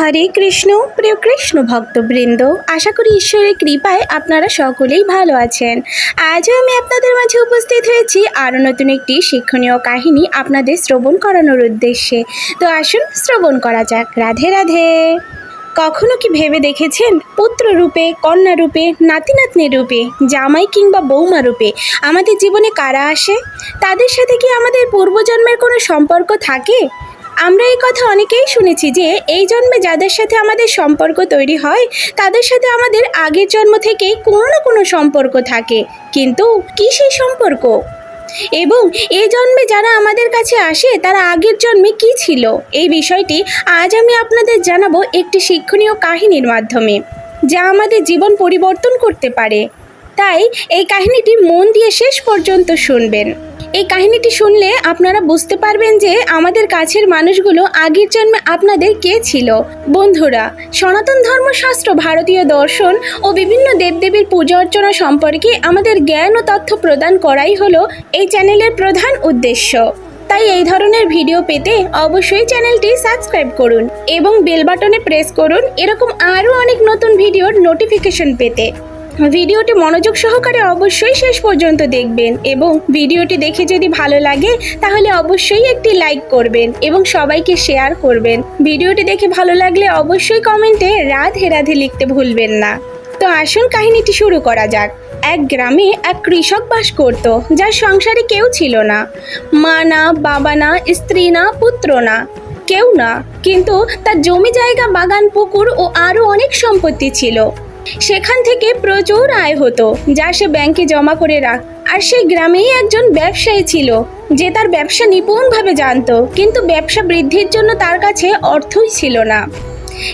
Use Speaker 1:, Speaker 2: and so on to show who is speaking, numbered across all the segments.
Speaker 1: হরে কৃষ্ণ, প্রিয় কৃষ্ণ ভক্তবৃন্দ, আশা করি ঈশ্বরের কৃপায় আপনারা সকলেই ভালো আছেন। আজও আমি আপনাদের মাঝে উপস্থিত হয়েছি আরও নতুন একটি শিক্ষণীয় কাহিনী আপনাদের শ্রবণ করানোর উদ্দেশ্যে। তো আসুন শ্রবণ করা যাক। রাধে রাধে। কখনো কি ভেবে দেখেছেন? পুত্র রূপে, কন্যা রূপে, নাতি নাতনি রূপে, জামাই কিংবা বৌমা রূপে আমাদের জীবনে কারা আসে? তাদের সাথে কি আমাদের পূর্বজন্মের কোনো সম্পর্ক থাকে? আমরা এই কথা অনেকেই শুনেছি যে এই জন্মে যাদের সাথে আমাদের সম্পর্ক তৈরি হয়, তাদের সাথে আমাদের আগের জন্ম থেকেই কোনো না কোনো সম্পর্ক থাকে। কিন্তু কি সেই সম্পর্ক? এবং এই জন্মে যারা আমাদের কাছে আসে, তারা আগের জন্মে কি ছিল? এই বিষয়টি আজ আমি আপনাদের জানাব একটি শিক্ষণীয় কাহিনীর মাধ্যমে, যা আমাদের জীবন পরিবর্তন করতে পারে। তাই এই কাহিনীটি মন দিয়ে শেষ পর্যন্ত শুনবেন। এই কাহিনীটি শুনলে আপনারা বুঝতে পারবেন যে আমাদের কাছের মানুষগুলো আগের জন্মে আপনাদের কে ছিল। বন্ধুরা, সনাতন ধর্মশাস্ত্র, ভারতীয় দর্শন ও বিভিন্ন দেবদেবীর পূজা অর্চনা সম্পর্কে আমাদের জ্ঞান ও তথ্য প্রদান করাই হলো এই চ্যানেলের প্রধান উদ্দেশ্য। তাই এই ধরনের ভিডিও পেতে অবশ্যই চ্যানেলটি সাবস্ক্রাইব করুন এবং বেল বাটনে প্রেস করুন। এরকম আরও অনেক নতুন ভিডিওর নোটিফিকেশন পেতে। ভিডিওটি মনোযোগ সহকারে অবশ্যই শেষ পর্যন্ত দেখবেন এবং ভিডিওটি দেখে যদি ভালো লাগে, তাহলে অবশ্যই একটি লাইক করবেন এবং সবাইকে শেয়ার করবেন। ভিডিওটি দেখে ভালো লাগলে অবশ্যই কমেন্টে রাধে রাধে লিখতে ভুলবেন না। তো আসুন কাহিনীটি শুরু করা যাক। এক গ্রামে এক কৃষক বাস করত, যার সংসারে কেউ ছিল না। মা না, বাবা না, স্ত্রী না, পুত্র না, কেউ না। কিন্তু তার জমি জায়গা, বাগান, পুকুর ও আরও অনেক সম্পত্তি ছিল। সেখান থেকে প্রচুর আয় হতো, যা সে ব্যাংকে জমা করে রাখ আর সেই গ্রামেই একজন ব্যবসায়ী ছিল, যে তার ব্যবসা নিপুণভাবে জানতো, কিন্তু ব্যবসা বৃদ্ধির জন্য তার কাছে অর্থই ছিল না।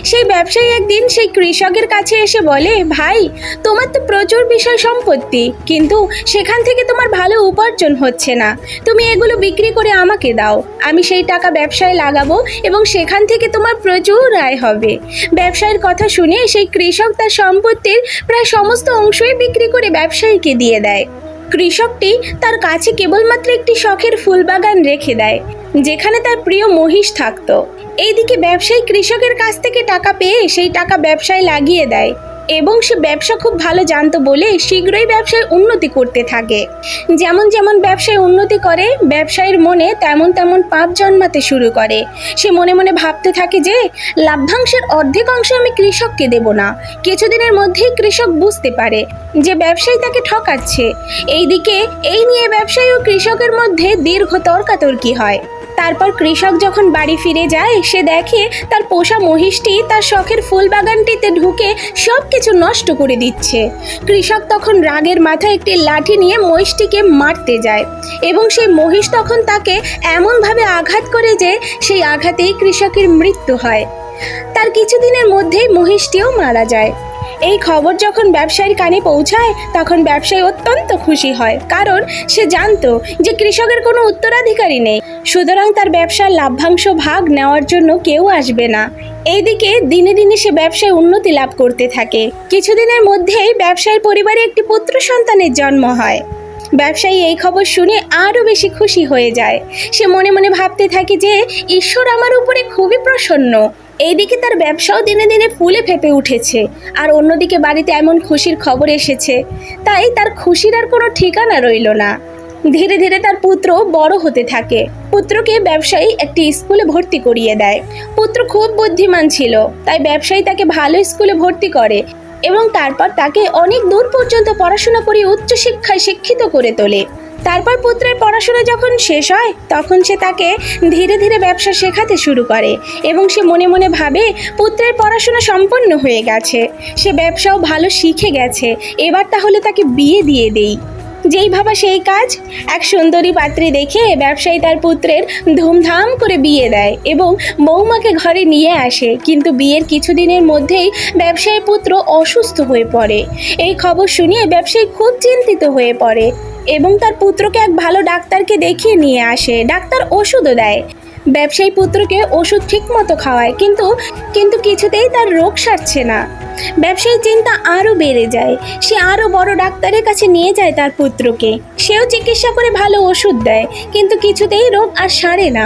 Speaker 1: সেই ব্যবসায়ী একদিন সেই কৃষকের কাছে এসে বলে, ভাই, তোমার তো প্রচুর বিষয় সম্পত্তি, কিন্তু সেখান থেকে তোমার ভালো উপার্জন হচ্ছে না। তুমি এগুলো বিক্রি করে আমাকে দাও। আমি সেই টাকা ব্যবসায় লাগাবো এবং সেখান থেকে তোমার প্রচুর আয় হবে। ব্যবসায়ের কথা শুনে সেই কৃষক তার সম্পত্তির প্রায় সমস্ত অংশই বিক্রি করে ব্যবসায়ীকে দিয়ে দেয়। কৃষকটি তার কাছে কেবলমাত্র একটি শখের ফুলবাগান রেখে দেয়, যেখানে তার প্রিয় মহিষ থাকতো। এইদিকে ব্যবসায়ী কৃষকের কাছ থেকে টাকা পেয়ে সেই টাকা ব্যবসায় লাগিয়ে দেয় এবং সে ব্যবসা খুব ভালো জানতো বলে শীঘ্রই ব্যবসায় উন্নতি করতে থাকে। যেমন যেমন ব্যবসায় উন্নতি করে, ব্যবসায়ীর মনে তেমন তেমন পাপ জন্মাতে শুরু করে। সে মনে মনে ভাবতে থাকে যে, লাভ্যাংশের অর্ধেক অংশ আমি কৃষককে দেব না। কিছুদিনের মধ্যেই কৃষক বুঝতে পারে যে ব্যবসায়ী তাকে ঠকাচ্ছে। এইদিকে এই নিয়ে ব্যবসায়ী ও কৃষকের মধ্যে দীর্ঘ তর্কাতর্কি হয়। তারপর কৃষক যখন বাড়ি ফিরে যায়, সে দেখে তার পোষা মহিষটি তার শখের ফুল বাগানটিতে ঢুকে সব কিছু নষ্ট করে দিচ্ছে। কৃষক তখন রাগের মাথায় একটি লাঠি নিয়ে মহিষটিকে মারতে যায় এবং সেই মহিষ তখন তাকে এমনভাবে আঘাত করে যে সেই আঘাতেই কৃষকের মৃত্যু হয়। তার কিছুদিনের মধ্যেই মহিষটিও মারা যায়। এই খবর যখন ব্যবসায়ীর কানে পৌঁছায়, তখন ব্যবসায়ী অত্যন্ত খুশি হয়, কারণ সে জানতো যে কৃষকের কোনো উত্তরাধিকারী নেই। সুতরাং তার ব্যবসার লাভ্যাংশ ভাগ নেওয়ার জন্য কেউ আসবে না। এইদিকে দিনে দিনে সে ব্যবসায় উন্নতি লাভ করতে থাকে। কিছুদিনের মধ্যেই ব্যবসায়ীর পরিবারে একটি পুত্র সন্তানের জন্ম হয়। ব্যবসায়ী এই খবর শুনে আরও বেশি খুশি হয়ে যায়। সে মনে মনে ভাবতে থাকে যে, ঈশ্বর আমার উপরে খুবই প্রসন্ন। এইদিকে তার ব্যবসাও দিনে দিনে ফুলে ফেপে উঠেছে, আর অন্যদিকে বাড়িতে এমন খুশির খবর এসেছে। তাই তার খুশির আর কোনো ঠিকানা রইল না। ধীরে ধীরে তার পুত্র বড় হতে থাকে। পুত্রকে ব্যবসায়ী একটি স্কুলে ভর্তি করিয়ে দেয়। পুত্র খুব বুদ্ধিমান ছিল, তাই ব্যবসায়ী তাকে ভালো স্কুলে ভর্তি করে। এবং তারপর তাকে অনেক দূর পর্যন্ত পড়াশোনা করে উচ্চশিক্ষায় শিক্ষিত করে তোলে। তারপর পুত্রের পড়াশোনা যখন শেষ হয়, তখন সে তাকে ধীরে ধীরে ব্যবসা শেখাতে শুরু করে এবং সে মনে মনে ভাবে পুত্রের পড়াশোনা সম্পন্ন হয়ে গেছে। সে ব্যবসাও ভালো শিখে গেছে। এবার তাহলে তাকে বিয়ে দিয়ে দেই। যেই ভাবা সেই কাজ, এক সুন্দরী পাত্রী দেখে ব্যবসায়ী তার পুত্রের ধুমধাম করে বিয়ে দেয় এবং বৌমাকে ঘরে নিয়ে আসে। কিন্তু বিয়ের কিছুদিনের মধ্যেই ব্যবসায়ী পুত্র অসুস্থ হয়ে পড়ে। এই খবর শুনিয়ে ব্যবসায়ী খুব চিন্তিত হয়ে পড়ে এবং তার পুত্রকে এক ভালো ডাক্তারকে দেখিয়ে নিয়ে আসে। ডাক্তার ওষুধও দেয়। ব্যবসায়ী পুত্রকে ওষুধ ঠিক মতো খাওয়ায়, কিন্তু কিন্তু কিছুতেই তার রোগ সারছে না। ব্যবসায়ী চিন্তা আরও বেড়ে যায়। সে আরও বড় ডাক্তারের কাছে নিয়ে যায় তার পুত্রকে। সেও চিকিৎসা করে ভালো ওষুধ দেয়, কিন্তু কিছুতেই রোগ আর সারে না।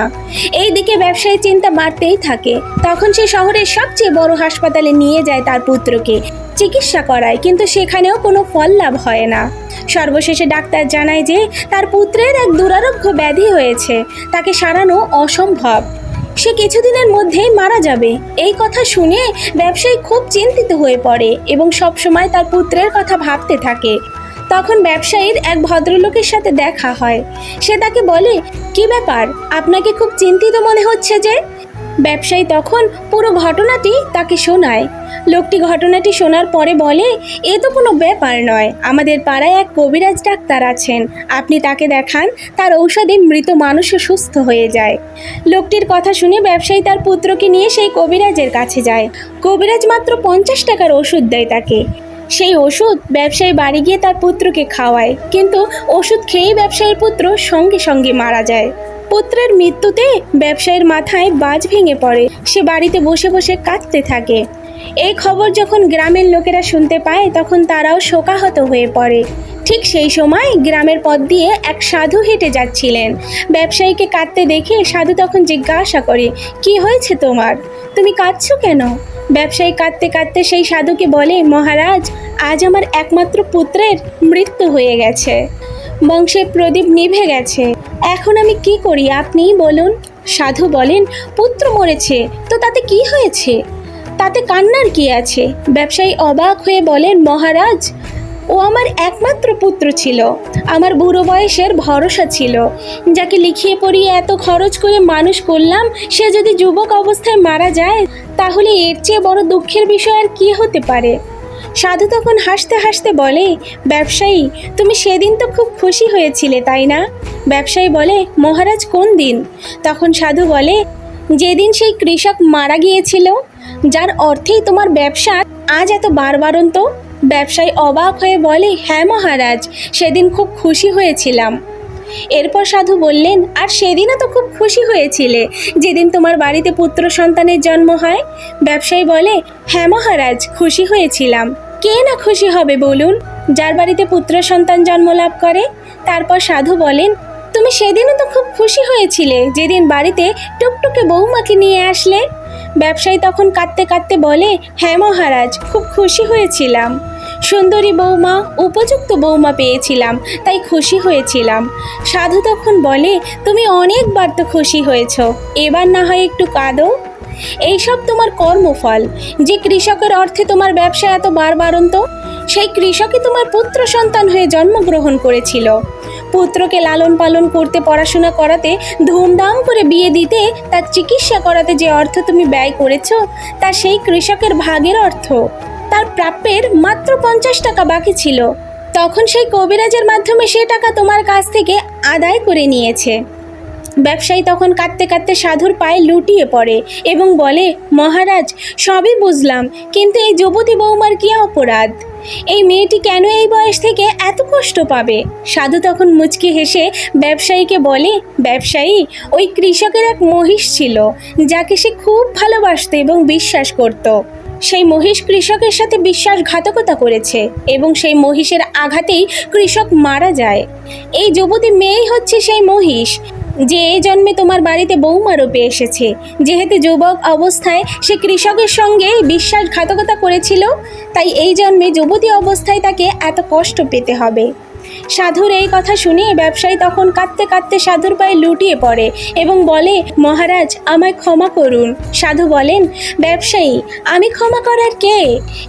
Speaker 1: এই দিকে ব্যবসায়ী চিন্তা বাড়তেই থাকে। তখন সে শহরের সবচেয়ে বড় হাসপাতালে নিয়ে যায় তার পুত্রকে। চিকিৎসা করায়, কিন্তু সেখানেও কোনো ফল লাভ হয় না। সর্বশেষে ডাক্তার জানায় যে, তার পুত্রের এক দুরারোগ্য ব্যাধি হয়েছে, তাকে সারানো অসম্ভব। সে কিছুদিনের মধ্যেই মারা যাবে। এই কথা শুনে ব্যবসায়ী খুব চিন্তিত হয়ে পড়ে এবং সবসময় তার পুত্রের কথা ভাবতে থাকে। তখন ব্যবসায়ীর এক ভদ্রলোকের সাথে দেখা হয়। সে তাকে বলে, কি ব্যাপার? আপনাকে খুব চিন্তিত মনে হচ্ছে যে ব্যবসায়ী তখন পুরো ঘটনাটি তাকে শোনায়। লোকটি ঘটনাটি শোনার পরে বলে, এ তো কোনো ব্যাপার নয়। আমাদের পাড়ায় এক কবিরাজ ডাক্তার আছেন। আপনি তাকে দেখান, তার ঔষধে মৃত মানুষও সুস্থ হয়ে যায় লোকটির কথা শুনে ব্যবসায়ী তার পুত্রকে নিয়ে সেই কবিরাজের কাছে যায়। কবিরাজ মাত্র পঞ্চাশ টাকার ওষুধ দেয় তাকে। সেই ওষুধ ব্যবসায়ী বাড়ি গিয়ে তার পুত্রকে খাওয়ায়। কিন্তু ওষুধ খেয়েই ব্যবসায়ীর পুত্র সঙ্গে সঙ্গে মারা যায়। পুত্রের মৃত্যুতে ব্যবসায়ীর মাথায় বাজ ভেঙে পড়ে। সে বাড়িতে বসে বসে কাঁদতে থাকে। এই খবর যখন গ্রামের লোকেরা শুনতে পায়, তখন তারাও শোকাহত হয়ে পড়ে। ঠিক সেই সময় গ্রামের পথ দিয়ে এক সাধু হেঁটে যাচ্ছিলেন। ব্যবসায়ীকে কাঁদতে দেখে সাধু তখন জিজ্ঞাসা করে, কি হয়েছে তোমার? তুমি কাঁদছো কেন? ব্যবসায়ী কাঁদতে কাঁদতে সেই সাধুকে বলে, মহারাজ, আজ আমার একমাত্র পুত্রের মৃত্যু হয়ে গেছে। বংশের প্রদীপ নিভে গেছে। এখন আমি কি করি? আপনিই বলুন। সাধু বলেন, পুত্র মরেছে, তো তাতে কি হয়েছে? তাতে কান্নার কি আছে? ব্যবসায়ী অবাক হয়ে বলেন, মহারাজ, ও আমার একমাত্র পুত্র ছিল। আমার বুড়ো বয়সের ভরসা ছিল। যাকে লিখিয়ে পড়িয়ে এত খরচ করে মানুষ করলাম, সে যদি যুবক অবস্থায় মারা যায়, তাহলে এর চেয়ে বড় দুঃখের বিষয় আর কি হতে পারে? সাধু তখন হাসতে হাসতে বলে, ব্যবসায়ী, তুমি সেদিন তো খুব খুশি হয়েছিলে, তাই না? ব্যবসায়ী বলে, মহারাজ, কোন দিন? তখন সাধু বলে, যেদিন সেই কৃষক মারা গিয়েছিল, যার অর্থেই তোমার ব্যবসা আজ এত বারবারন্ত? ব্যবসায়ী অবাক হয়ে বলে হ্যাঁ মহারাজ, সেদিন খুব খুশি হয়েছিলাম। এরপর সাধু বললেন, আর সেদিনও তো খুব খুশি হয়েছিলে, যেদিন তোমার বাড়িতে পুত্র সন্তানের জন্ম হয়? ব্যবসায়ী বলে হ্যাঁ মহারাজ, খুশি হয়েছিলাম। কে না খুশি হবে বলুন? যার বাড়িতে পুত্র সন্তান জন্ম লাভ করে? তারপর সাধু বলেন, তুমি সেদিনও তো খুব খুশি হয়েছিলে, যেদিন বাড়িতে টুকটুকে বৌমাকে নিয়ে আসলে? ব্যবসায়ী তখন কাঁদতে কাঁদতে বলে হ্যাঁ মহারাজ, খুব খুশি হয়েছিলাম। সুন্দরী বৌমা উপযুক্ত বৌমা পেয়েছিলাম, তাই খুশি হয়েছিলাম। সাধু তখন বলে, তুমি অনেকবার তো খুশি হয়েছ, এবার না হয় একটু কাঁদো। এইসব তোমার কর্মফল, যে কৃষকের অর্থে তোমার ব্যবসা এত বারবারন্ত, সেই কৃষকই তোমার পুত্র সন্তান হয়ে জন্মগ্রহণ করেছিল। পুত্রকে লালন পালন করতে পড়াশোনা করাতে, ধুমধাম করে বিয়ে দিতে, তার চিকিৎসা করাতে যে অর্থ তুমি ব্যয় করেছ, তা সেই কৃষকের ভাগের অর্থ। তার প্রাপ্যের মাত্র পঞ্চাশ টাকা বাকি ছিল। তখন সেই কবিরাজের মাধ্যমে সে টাকা তোমার কাছ থেকে আদায় করে নিয়েছে। ব্যবসায়ী তখন কাঁদতে কাঁদতে সাধুর পায়ে লুটিয়ে পড়ে এবং বলে, মহারাজ, সবই বুঝলাম, কিন্তু এই যুবতী বৌমার কী অপরাধ? এই মেয়েটি কেন এই বয়স থেকে এত কষ্ট পাবে? সাধু তখন মুচকি হেসে ব্যবসায়ীকে বলে, ব্যবসায়ী, ওই কৃষকের এক মহিষ ছিল, যাকে সে খুব ভালোবাসত এবং বিশ্বাস করত। সেই মহিষ কৃষকের সাথে বিশ্বাসঘাতকতা করেছে এবং সেই মহিষের আঘাতেই কৃষক মারা যায়। এই যুবতী মেয়েই হচ্ছে সেই মহিষ, যে এই জন্মে তোমার বাড়িতে বৌমা রূপে এসেছে। যেহেতু যুবক অবস্থায় সে কৃষকের সঙ্গে বিশ্বাসঘাতকতা করেছিল, তাই এই জন্মে যুবতী অবস্থায় তাকে এত কষ্ট পেতে হবে। সাধুর এই কথা শুনে ব্যবসায়ী তখন কাঁদতে কাঁদতে সাধুর পায়ে লুটিয়ে পড়ে এবং বলে, মহারাজ, আমায় ক্ষমা করুন। সাধু বলেন, ব্যবসায়ী, আমি ক্ষমা করার কে?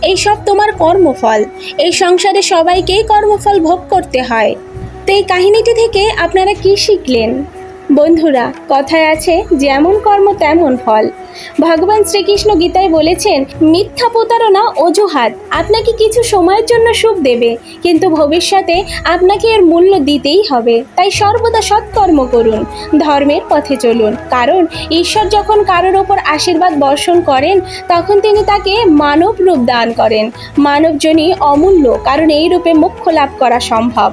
Speaker 1: এই সব তোমার কর্মফল। এই সংসারে সবাইকেই কর্মফল ভোগ করতে হয়। তো এই কাহিনীটি থেকে আপনারা কি শিখলেন? বন্ধুরা, কথায় আছে, যেমন কর্ম তেমন ফল। ভগবান শ্রীকৃষ্ণ গীতায় বলেছেন, মিথ্যা প্রতারণা অজুহাত। আপনাকে কিছু সময়ের জন্য সুখ দেবে, কিন্তু ভবিষ্যতে আপনাকে এর মূল্য দিতেই হবে। তাই সর্বদা সৎকর্ম করুন, ধর্মের পথে চলুন। কারণ, ঈশ্বর যখন কারোর ওপর আশীর্বাদ বর্ষণ করেন, তখন তিনি তাকে মানব রূপ দান করেন। মানবজনই অমূল্য, কারণ এই রূপে মোক্ষ লাভ করা সম্ভব।